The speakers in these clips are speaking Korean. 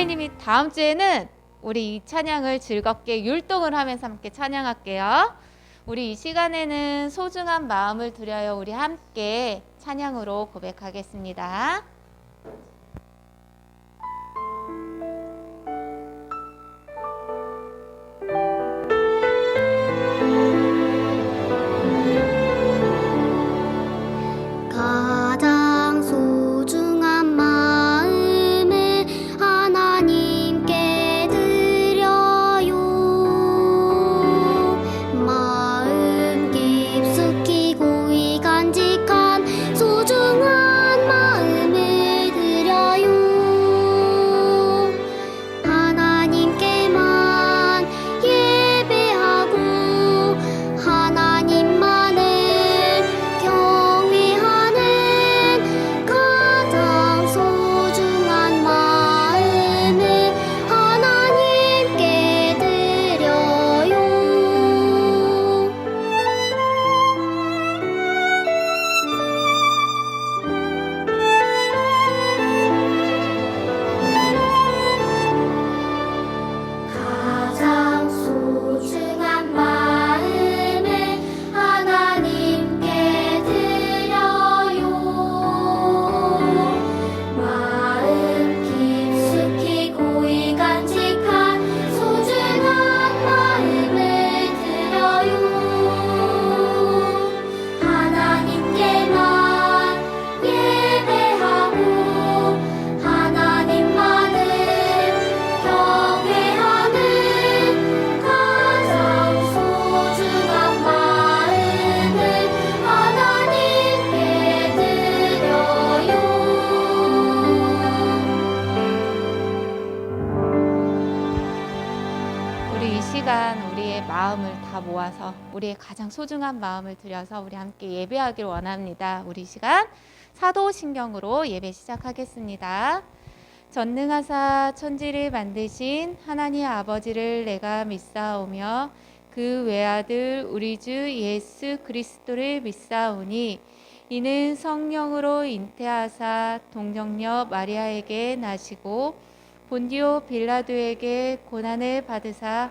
선생님이 다음 주에는 우리 이 찬양을 즐겁게 율동을 하면서 함께 찬양할게요. 우리 이 시간에는 소중한 마음을 드려요. 우리 함께 찬양으로 고백하겠습니다. 마음을 다 모아서 우리의 가장 소중한 마음을 들여서 우리 함께 예배하길 원합니다. 우리 이 시간 사도신경으로 예배 시작하겠습니다. 전능하사 천지를 만드신 하나님 아버지를 내가 믿사오며 그 외아들 우리 주 예수 그리스도를 믿사오니 이는 성령으로 잉태하사 동정녀 마리아에게 나시고 본디오 빌라도에게 고난을 받으사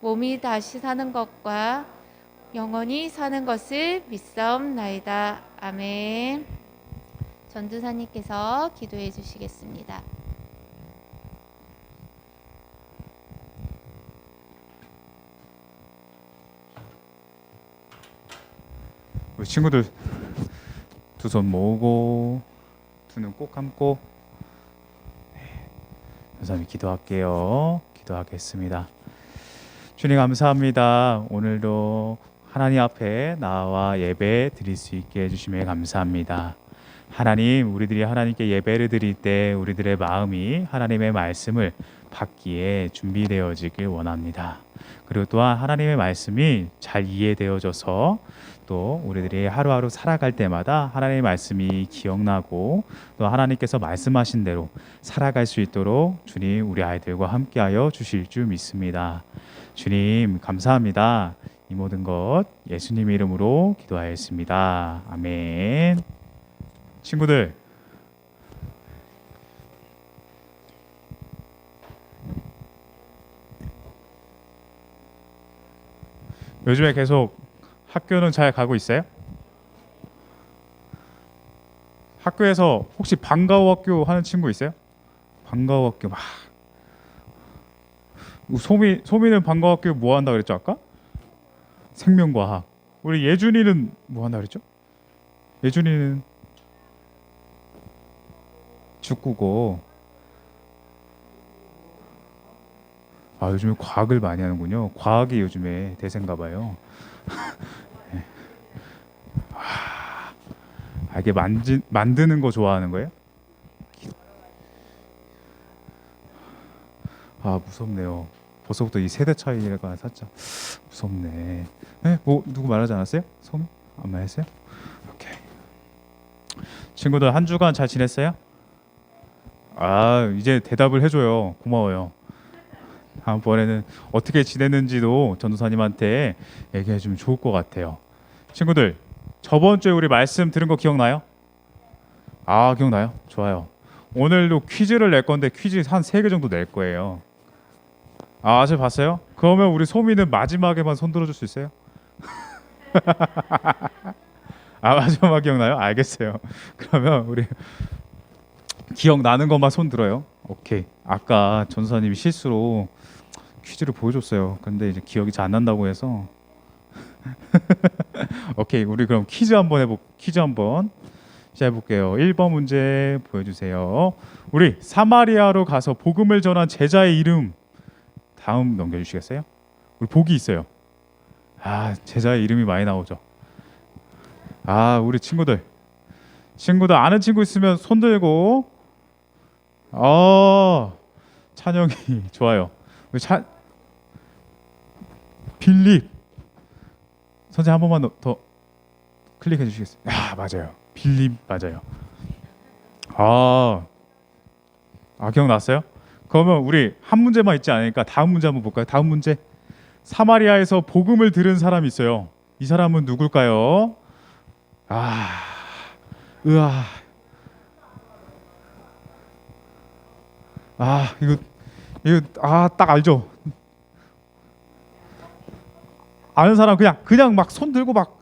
몸이 다시 사는 것과 영원히 사는 것을 믿사옵나이다. 아멘. 전두사님께서 기도해 주시겠습니다. 우리 친구들 두 손 모으고 두 눈 꼭 감고 네. 감사합니다. 기도할게요. 기도하겠습니다. 주님 감사합니다. 오늘도 하나님 앞에 나와 예배 드릴 수 있게 해주심에 감사합니다. 하나님, 우리들이 하나님께 예배를 드릴 때 우리들의 마음이 하나님의 말씀을 받기에 준비되어지길 원합니다. 그리고 또한 하나님의 말씀이 잘 이해되어져서 또 우리들이 하루하루 살아갈 때마다 하나님의 말씀이 기억나고 또 하나님께서 말씀하신 대로 살아갈 수 있도록 주님 우리 아이들과 함께하여 주실 줄 믿습니다. 주님 감사합니다. 이 모든 것 예수님 이름으로 기도하였습니다. 아멘. 친구들 요즘에 계속 학교는 잘 가고 있어요? 학교에서 혹시 방과후 학교 하는 친구 있어요? 방과후 학교 막 소미 소미는 방과후 학교 뭐 한다 그랬죠 아까? 생명과학. 우리 예준이는 뭐 한다 그랬죠? 예준이는 축구고. 아 요즘에 과학을 많이 하는군요. 과학이 요즘에 대세인가 봐요. 네. 아, 이게 만지, 만드는 거 좋아하는 거예요? 아 무섭네요. 벌써부터 이 세대 차이가 살짝 무섭네. 네? 뭐 누구 말하지 않았어요? 소미 안 말했어요? 오케이. 친구들 한 주간 잘 지냈어요? 아 이제 대답을 해줘요. 고마워요. 다음번에는 어떻게 지냈는지도 전도사님한테 얘기해 주면 좋을 것 같아요. 친구들 저번 주에 우리 말씀 들은 거 기억나요? 아 기억나요? 좋아요. 오늘도 퀴즈를 낼 건데 퀴즈 한 세 개 정도 낼 거예요. 아, 아직 봤어요? 그러면 우리 소미는 마지막에만 손 들어줄 수 있어요? 아 마지막 기억나요? 알겠어요. 그러면 우리 기억나는 것만 손 들어요. 오케이. 아까 전사님이 실수로 퀴즈를 보여줬어요. 근데 이제 기억이 잘 안 난다고 해서 오케이. 우리 그럼 퀴즈 한번 해보 퀴즈 한번 시작해 볼게요. 1번 문제 보여주세요. 우리 사마리아로 가서 복음을 전한 제자의 이름 다음 넘겨주시겠어요? 우리 복이 있어요. 아 제자의 이름이 많이 나오죠. 아 우리 친구들 친구들 아는 친구 있으면 손 들고 어 찬영이 좋아요. 우리 찬 빌립 선생 한 번만 더, 더 클릭해 주시겠어요? 아 맞아요. 빌립 맞아요. 아, 아 기억났어요? 그러면 우리 한 문제만 있지 않으니까 다음 문제 한번 볼까요? 다음 문제. 사마리아에서 복음을 들은 사람이 있어요. 이 사람은 누굴까요? 아, 으아. 아, 이거 이거 아, 딱 알죠. 아는 사람 그냥 그냥 막 손 들고 막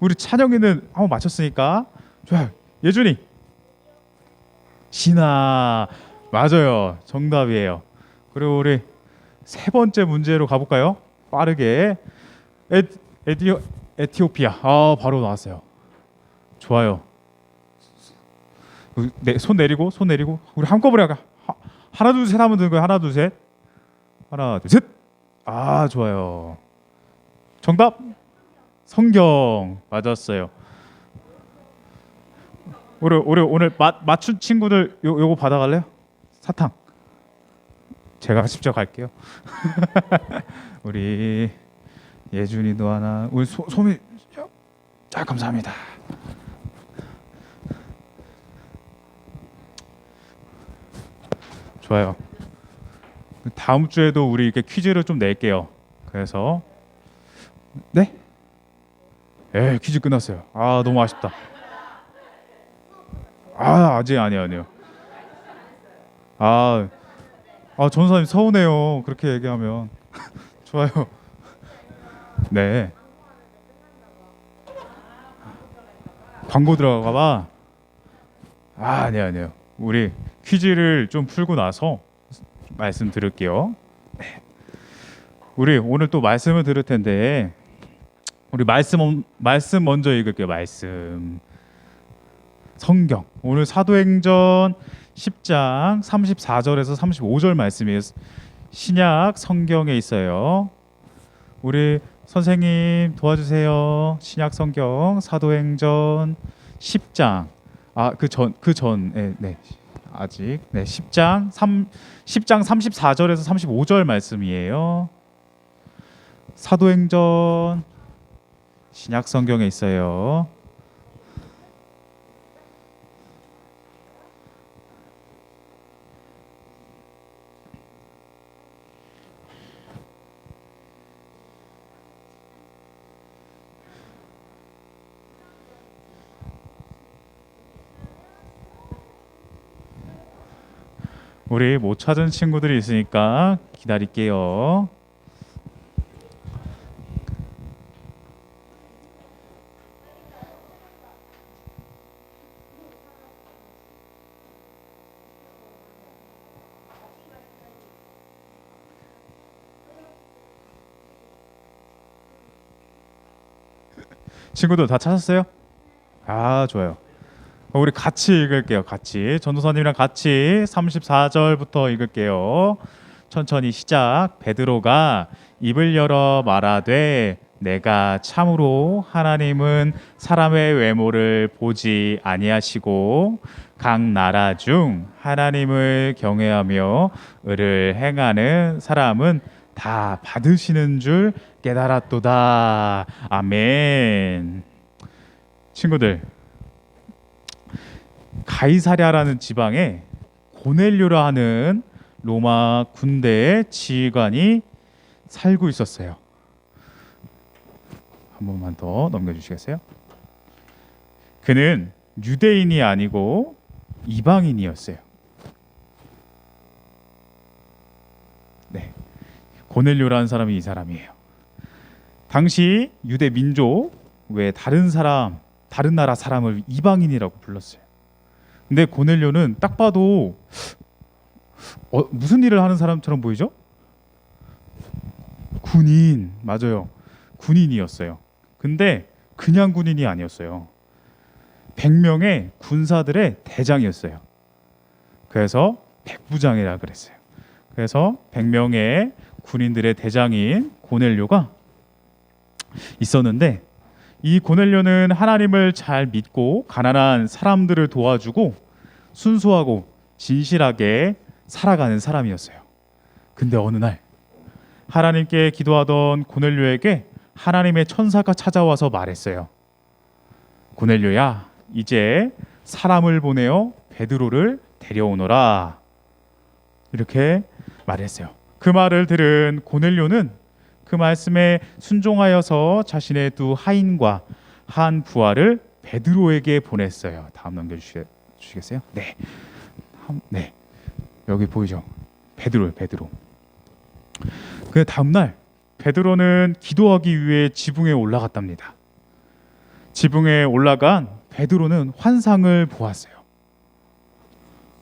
우리 찬영이는 한번 맞췄으니까 좋아요. 예준이. 신아. 맞아요. 정답이에요. 그리고 우리 세 번째 문제로 가볼까요? 빠르게 에, 에디오 에티오피아. 아 바로 나왔어요. 좋아요. 네, 손 내리고 손 내리고 우리 한꺼번에 가. 하, 하나 둘 셋 하면 되는 거예요. 하나 둘 셋. 하나 둘 셋. 아 좋아요. 정답 성경 맞았어요. 우리 우리 오늘 맞 맞춘 친구들 요 요거 받아갈래요? 사탕. 제가 직접 갈게요. 우리 예준이도 하나. 우리 소, 소미. 자 감사합니다. 좋아요. 다음 주에도 우리 이렇게 퀴즈를 좀 낼게요. 그래서 네? 에 퀴즈 끝났어요. 아 너무 아쉽다. 아 아직 아니요 아니요. 아, 아 전사님 서운해요. 그렇게 얘기하면 좋아요. 네. 광고 들어가봐. 아 아니요 아니요. 우리 퀴즈를 좀 풀고 나서 말씀드릴게요. 네. 우리 오늘 또 말씀을 들을 텐데 우리 말씀 말씀 먼저 읽을게요. 말씀. 성경. 오늘 사도행전 10장 34절에서 35절 말씀이에요. 신약 성경에 있어요. 우리 선생님 도와주세요. 신약 성경 사도행전 10장. 아, 그 전 그 전에 네. 아직 네, 10장 3 10장 34절에서 35절 말씀이에요. 사도행전 신약 성경에 있어요. 우리 못 찾은 친구들이 있으니까 기다릴게요. 친구들 다 찾았어요? 아 좋아요. 어, 우리 같이 읽을게요. 같이 전도사님이랑 같이 34절부터 읽을게요. 천천히 시작. 베드로가 입을 열어 말하되 내가 참으로 하나님은 사람의 외모를 보지 아니하시고 각 나라 중 하나님을 경외하며 의를 행하는 사람은 다 받으시는 줄 깨달았도다. 아멘. 친구들, 가이사랴라는 지방에 고넬료라 하는 로마 군대의 지휘관이 살고 있었어요. 한 번만 더 넘겨주시겠어요? 그는 유대인이 아니고 이방인이었어요. 네, 고넬료라는 사람이 이 사람이에요. 당시 유대 민족 외 다른 사람, 다른 나라 사람을 이방인이라고 불렀어요. 근데 고넬료는 딱 봐도 어, 무슨 일을 하는 사람처럼 보이죠? 군인 맞아요. 군인이었어요. 근데 그냥 군인이 아니었어요. 100명의 군사들의 대장이었어요. 그래서 백부장이라 그랬어요. 그래서 100명의 군인들의 대장인 고넬료가 있었는데 이 고넬료는 하나님을 잘 믿고 가난한 사람들을 도와주고 순수하고 진실하게 살아가는 사람이었어요. 근데 어느 날 하나님께 기도하던 고넬료에게 하나님의 천사가 찾아와서 말했어요. 고넬료야, 이제 사람을 보내어 베드로를 데려오너라. 이렇게 말했어요. 그 말을 들은 고넬료는 그 말씀에 순종하여서 자신의 두 하인과 한 부하를 베드로에게 보냈어요. 다음 넘겨주시겠어요? 네, 한- 네, 여기 보이죠? 베드로, 베드로. 그 다음 날 베드로는 기도하기 위해 지붕에 올라갔답니다. 지붕에 올라간 베드로는 환상을 보았어요.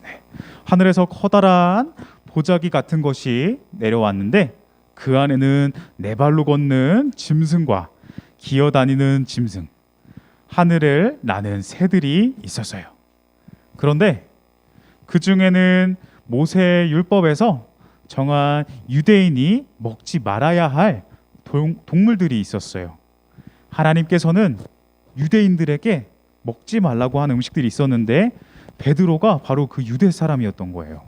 네, 하늘에서 커다란 보자기 같은 것이 내려왔는데 그 안에는 네 발로 걷는 짐승과 기어다니는 짐승, 하늘을 나는 새들이 있었어요. 그런데 그 중에는 모세 율법에서 정한 유대인이 먹지 말아야 할 동, 동물들이 있었어요. 하나님께서는 유대인들에게 먹지 말라고 한 음식들이 있었는데 베드로가 바로 그 유대 사람이었던 거예요.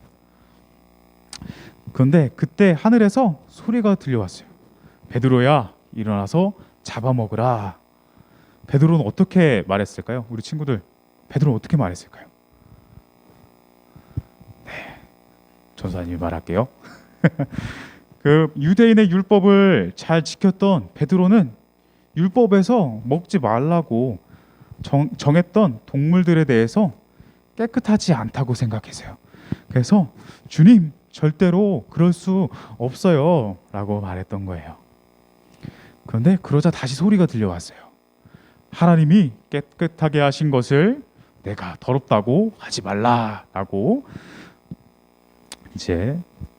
그런데 그때 하늘에서 소리가 들려왔어요. 베드로야 일어나서 잡아먹으라. 베드로는 어떻게 말했을까요? 우리 친구들 베드로는 어떻게 말했을까요? 네, 전사님이 말할게요. 그 유대인의 율법을 잘 지켰던 베드로는 율법에서 먹지 말라고 정, 정했던 동물들에 대해서 깨끗하지 않다고 생각했어요. 그래서 주님 절대로 그럴 수 없어요 라고 말했던 거예요. 그런데 그러자 다시 소리가 들려왔어요. 하나님이 깨끗하게 하신 것을 내가 더럽다고 하지 말라라고 이제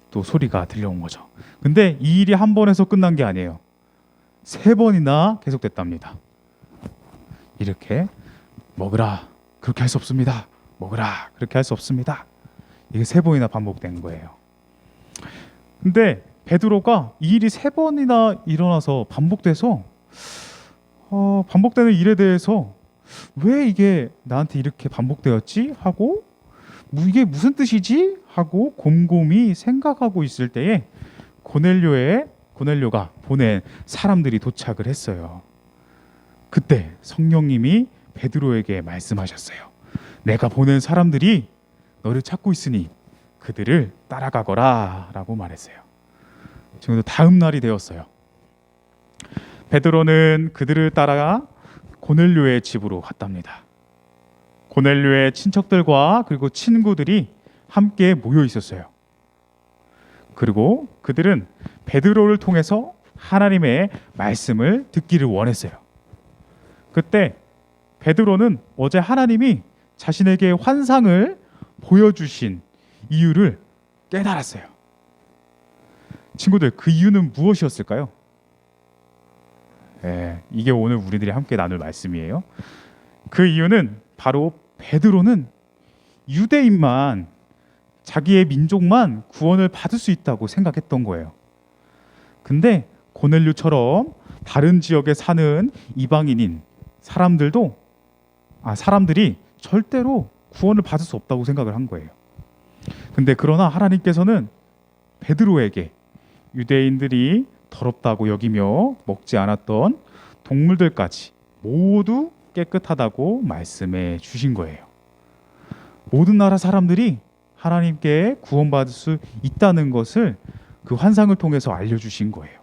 또 소리가 들려온 거죠. 근데 이 일이 한 번에서 끝난 게 아니에요. 세 번이나 계속됐답니다. 이렇게 먹으라 그렇게 할 수 없습니다. 먹으라 그렇게 할 수 없습니다. 이게 세 번이나 반복된 거예요. 근데 베드로가 이 일이 세 번이나 일어나서 반복돼서 어, 반복되는 일에 대해서 왜 이게 나한테 이렇게 반복되었지 하고 뭐 이게 무슨 뜻이지 하고 곰곰이 생각하고 있을 때에 고넬료의 고넬료가 보낸 사람들이 도착을 했어요. 그때 성령님이 베드로에게 말씀하셨어요. 내가 보낸 사람들이 너를 찾고 있으니 그들을 따라가거라 라고 말했어요. 지금도 다음 날이 되었어요. 베드로는 그들을 따라 고넬료의 집으로 갔답니다. 고넬료의 친척들과 그리고 친구들이 함께 모여 있었어요. 그리고 그들은 베드로를 통해서 하나님의 말씀을 듣기를 원했어요. 그때 베드로는 어제 하나님이 자신에게 환상을 보여주신 이유를 깨달았어요. 친구들, 그 이유는 무엇이었을까요? 예, 이게 오늘 우리들이 함께 나눌 말씀이에요. 그 이유는 바로 베드로는 유대인만 자기의 민족만 구원을 받을 수 있다고 생각했던 거예요. 근데 고넬료처럼 다른 지역에 사는 이방인인 사람들도 아 사람들이 절대로 구원을 받을 수 없다고 생각을 한 거예요. 근데 그러나 하나님께서는 베드로에게 유대인들이 더럽다고 여기며 먹지 않았던 동물들까지 모두 깨끗하다고 말씀해 주신 거예요. 모든 나라 사람들이 하나님께 구원받을 수 있다는 것을 그 환상을 통해서 알려주신 거예요.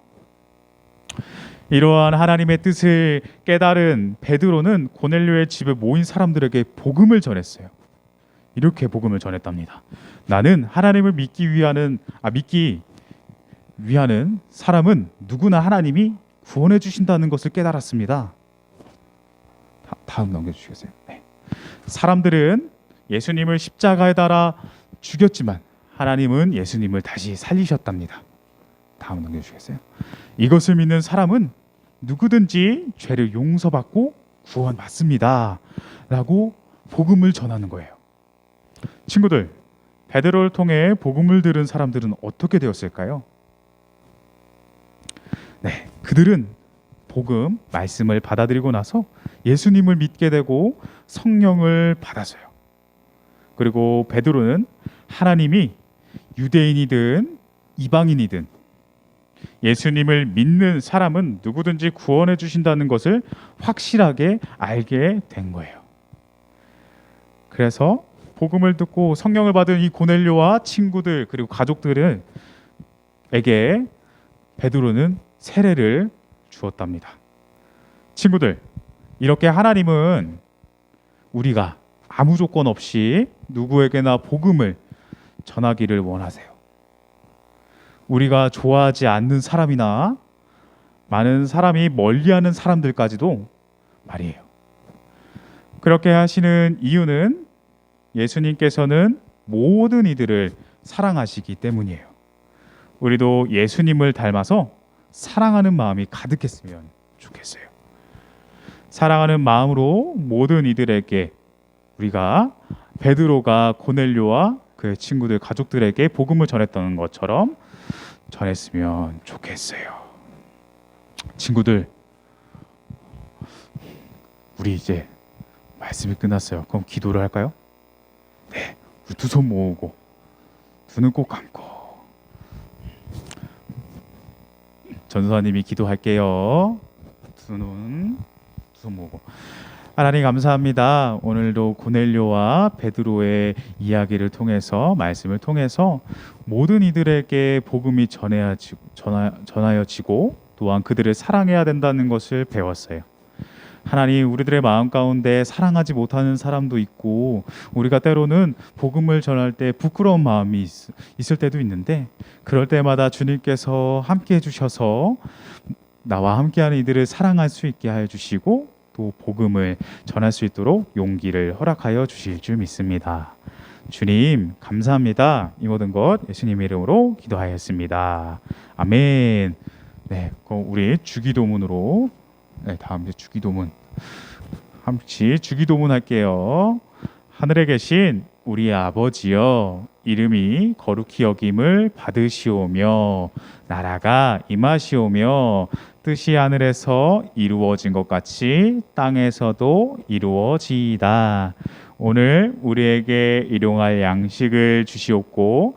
이러한 하나님의 뜻을 깨달은 베드로는 고넬료의 집에 모인 사람들에게 복음을 전했어요. 이렇게 복음을 전했답니다. 나는 하나님을 믿기 위하는 아 믿기 위하는 사람은 누구나 하나님이 구원해 주신다는 것을 깨달았습니다. 다, 다음 넘겨주시겠어요? 네. 사람들은 예수님을 십자가에 달아 죽였지만 하나님은 예수님을 다시 살리셨답니다. 다음 넘겨주시겠어요? 이것을 믿는 사람은 누구든지 죄를 용서받고 구원받습니다. 라고 복음을 전하는 거예요. 친구들, 베드로를 통해 복음을 들은 사람들은 어떻게 되었을까요? 네, 그들은 복음 말씀을 받아들이고 나서 예수님을 믿게 되고 성령을 받았어요. 그리고 베드로는 하나님이 유대인이든 이방인이든 예수님을 믿는 사람은 누구든지 구원해 주신다는 것을 확실하게 알게 된 거예요. 그래서 복음을 듣고 성령을 받은 이 고넬료와 친구들 그리고 가족들은 에게 베드로는 세례를 주었답니다. 친구들, 이렇게 하나님은 우리가 아무 조건 없이 누구에게나 복음을 전하기를 원하세요. 우리가 좋아하지 않는 사람이나 많은 사람이 멀리하는 사람들까지도 말이에요. 그렇게 하시는 이유는 예수님께서는 모든 이들을 사랑하시기 때문이에요. 우리도 예수님을 닮아서 사랑하는 마음이 가득했으면 좋겠어요. 사랑하는 마음으로 모든 이들에게 우리가 베드로가 고넬료와 그의 친구들 가족들에게 복음을 전했던 것처럼 전했으면 좋겠어요. 친구들, 우리 이제 말씀이 끝났어요. 그럼 기도를 할까요? 두 손 모으고 두 눈 꼭 감고 전사님이 기도할게요. 두 눈, 두 손 모으고 하나님 감사합니다. 오늘도 고넬료와 베드로의 이야기를 통해서 말씀을 통해서 모든 이들에게 복음이 전하여지고 또한 그들을 사랑해야 된다는 것을 배웠어요. 하나님 우리들의 마음 가운데 사랑하지 못하는 사람도 있고 우리가 때로는 복음을 전할 때 부끄러운 마음이 있, 있을 때도 있는데 그럴 때마다 주님께서 함께 해주셔서 나와 함께하는 이들을 사랑할 수 있게 해 주시고 또 복음을 전할 수 있도록 용기를 허락하여 주실 줄 믿습니다. 주님 감사합니다. 이 모든 것 예수님 이름으로 기도하였습니다. 아멘. 네, 우리 주기도문으로 네, 다음 이제 주기도문 함께 주기도문 할게요. 하늘에 계신 우리 아버지여 이름이 거룩히 여김을 받으시오며 나라가 임하시오며 뜻이 하늘에서 이루어진 것 같이 땅에서도 이루어지이다. 오늘 우리에게 일용할 양식을 주시옵고